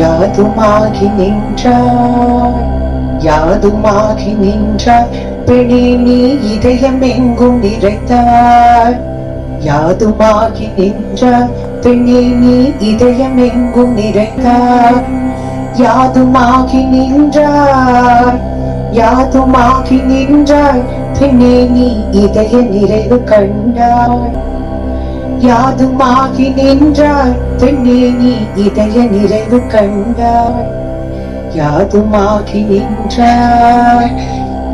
யாதுமாகி நின்றாய் யாதுமாகி நின்றாய் பெணே நீ இதயம் எங்கும் நிறைத்தாய் யாதுமாகி நின்றாய் பெண்ணே நீ இதயம் எங்கும் நிறைத்தாய் யாதுமாகி நின்றாய் யாதுமாகி நின்றாய் பெண்ணே நீ இதய நிறைவு கண்டாய் யாதுமாகி நின்றாள் பெண்ணே நீ இதய நிறைவு கண்டாள் யாதுமாகி நின்றாள்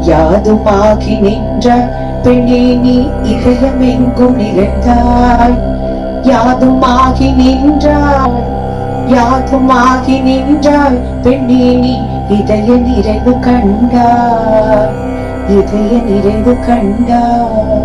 யாதுமாகி நின்றாள் பெண்ணே நீ இதயமெங்கும் எங்கும் யாதுமாகி நின்றாள் யாதுமாகி நின்றாள் பெண்ணே நீ இதய நிறைவு கண்டாள் இதய நிறைவு கண்டாள்